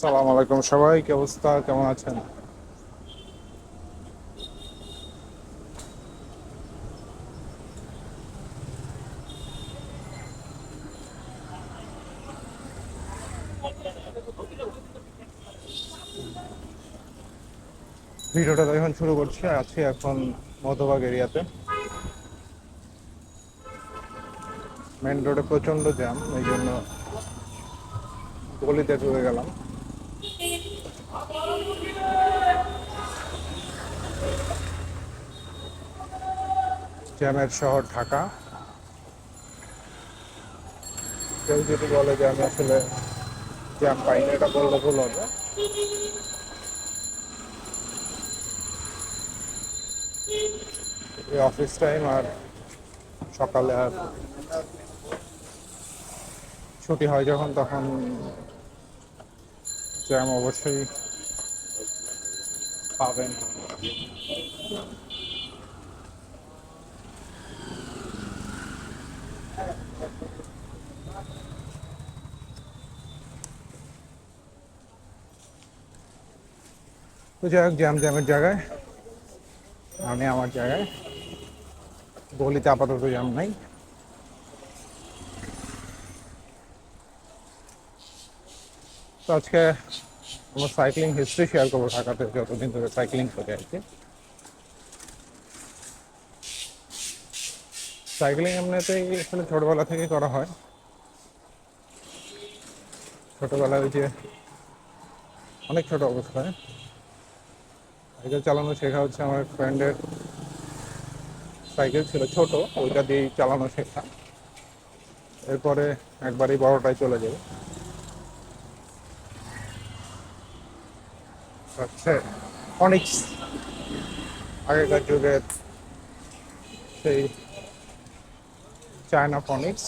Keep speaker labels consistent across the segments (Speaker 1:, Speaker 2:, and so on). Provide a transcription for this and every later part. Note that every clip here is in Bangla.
Speaker 1: সালাম আলাইকুম সবাই, কি অবস্থা? কেমন আছেন? ভিডিওটা এখন শুরু করছি আছি এখন মধুবাগ এরিয়াতে। মেন রোডে প্রচণ্ড জ্যাম, এই জন্য গলিতে ঢুকে গেলাম। জ্যামের শহর ঢাকা। কেউ যদি বলে যে আমি আসলে জ্যাম পাই না এটা বললে ভুল হবে। এই অফিস টাইম আর সকালে আর ছুটি হয় যখন, তখন জ্যাম অবশ্যই পাবেন। তো যাই হোক, জ্যাম জ্যামের জায়গায়, আমি আমার জায়গায়, গলিতে আপাতত জ্যাম নাই। তো আজকে আমার সাইক্লিং হিস্ট্রি শেয়ার করব ঢাকাতে, যতদিন ধরে সাইক্লিং করি আর কি সাইক্লিং এমনিতেই আসলে ছোটবেলা থেকেই করা হয়। ছোটবেলায় ওই যে অনেক ছোট অবস্থায়। সাইকেল চালানো শেখা হচ্ছে আমার ফ্রেন্ডের সাইকেল ছিল ছোট, ওইটা দিয়েই চালানো শেখা। এরপরে একবারই বড়টাই চলে যাবে হচ্ছে অনিক্স আগেকার যুগের সেই চায়না ফনিক্স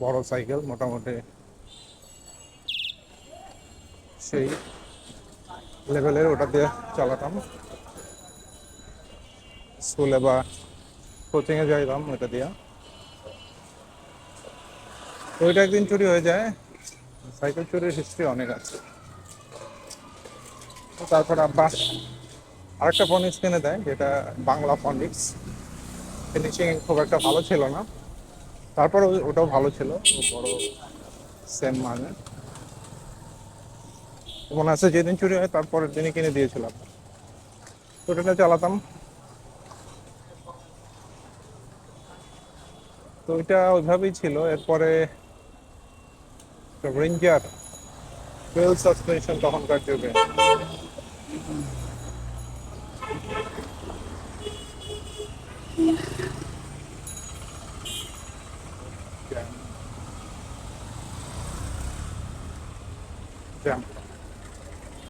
Speaker 1: বড় সাইকেল মোটামুটি সেই লেভেলের ওটা দিয়ে চালাতাম। স্কুলে বা কোচিংয়ে যাইতাম ওটা দিয়ে। ওইটা একদিন চুরি হয়ে যায়। সাইকেল চুরির হিস্ট্রি অনেক আছে। তারপর আব্বা আরেকটা ফনিক্স কিনে দেয়, যেটা বাংলা ফনিক্স ফিনিশিং খুব একটা ভালো ছিল না। তারপর ওটাও ভালো ছিল বড় সেম মানে। মনে আছে যেদিন চুরি হয় তারপরের দিনই কিনে দিয়েছিলাম। ওটা চালাতাম। তো ওইটা ওইভাবেই ছিল। এরপরে রেঞ্জার টুয়েলভ সাসপেনশন তখনকার যুগে জ্যাম